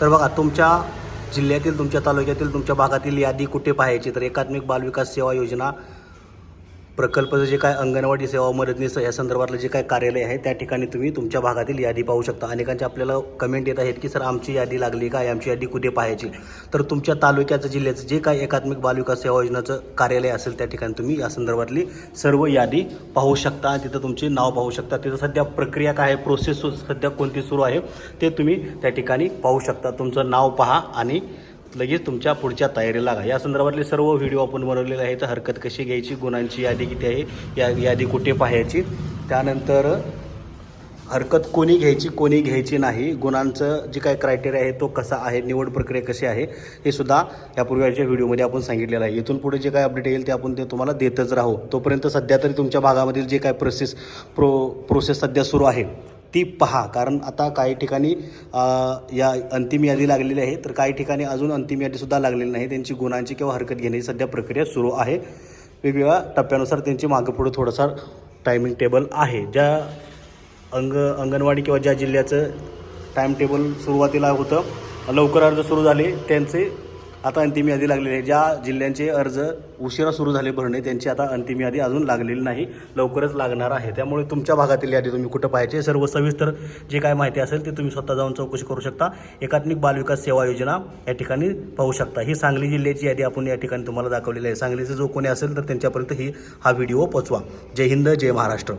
तर बघा तुमच्या जिल्ह्यातील तुमच्या तालुक्यातील तुमच्या भागातील यादी कुठे पाहायची? तर एकात्मिक बालविकास सेवा योजना प्रकल्पाचं जे काय अंगणवाडी सेवा मदतनीस या संदर्भातलं जे काय कार्यालय आहे त्या ठिकाणी तुम्ही तुमच्या भागातील यादी पाहू शकता. अनेकांचे आपल्याला कमेंट येत आहेत की सर आमची यादी लागली काय आमची यादी कुठे पाहायची? तर तुमच्या तालुक्याचं जिल्ह्याचं जे काय एकात्मिक बालविकास सेवा योजनाचं कार्यालय असेल त्या ठिकाणी तुम्ही या संदर्भातली सर्व यादी पाहू शकता. आणि तिथं तुमचे नाव पाहू शकता. तिथं सध्या प्रक्रिया काय आहे प्रोसेस सध्या कोणती सुरू आहे ते तुम्ही त्या ठिकाणी पाहू शकता. तुमचं नाव पहा आणि लगेच तुमच्या पुढच्या तयारीला लागा. या संदर्भातले सर्व व्हिडिओ आपण बनवलेले आहेत. हरकत कशी घ्यायची गुणांची यादी किती आहे या यादी कुठे पाहायची? त्यानंतर हरकत कोणी घ्यायची कोणी घ्यायची नाही. गुणांचं जे काय क्रायटेरिया आहे तो कसा आहे निवड प्रक्रिया कशी आहे हे सुद्धा यापूर्वीच्या व्हिडिओमध्ये आपण सांगितलेलं आहे. इथून पुढे जे काय अपडेट येईल ते आपण ते तुम्हाला देतच राहू. तोपर्यंत सध्या तरी तुमच्या भागामधील जे काय प्रोसेस प्रो प्रोसेस सध्या सुरू आहे ती पहा. कारण आता काही ठिकाणी या अंतिम यादी लागलेली आहे तर काही ठिकाणी अजून अंतिम यादीसुद्धा लागलेली नाही. त्यांची गुणांची किंवा हरकत घेण्याची सध्या प्रक्रिया सुरू आहे. वेगवेगळ्या टप्प्यानुसार त्यांची मागं पुढं थोडासा टायमिंग टेबल आहे. ज्या अंग अंगणवाडी किंवा ज्या जिल्ह्याचं टाईम टेबल सुरुवातीला होतं लवकर अर्ज सुरू झाले त्यांचे आता अंतिम यादी लागलेली आहे. ज्या जिल्ह्यांचे अर्ज उशिरा सुरू झाले भरणे त्यांची आता अंतिम यादी अजून लागलेली नाही. लवकरच लागणार आहे. त्यामुळे तुमच्या भागातील यादी तुम्ही कुठं पाहायचे सर्व सविस्तर जे काय माहिती असेल ते तुम्ही स्वतः जाऊन चौकशी करू शकता. एकात्मिक बालविकास सेवा योजना या ठिकाणी पाहू शकता. ही सांगली जिल्ह्याची यादी आपण या ठिकाणी तुम्हाला दाखवलेली आहे. सांगलीचे जो कोणी असेल तर त्यांच्यापर्यंत ही हा व्हिडिओ पोचवा. जय हिंद जय महाराष्ट्र.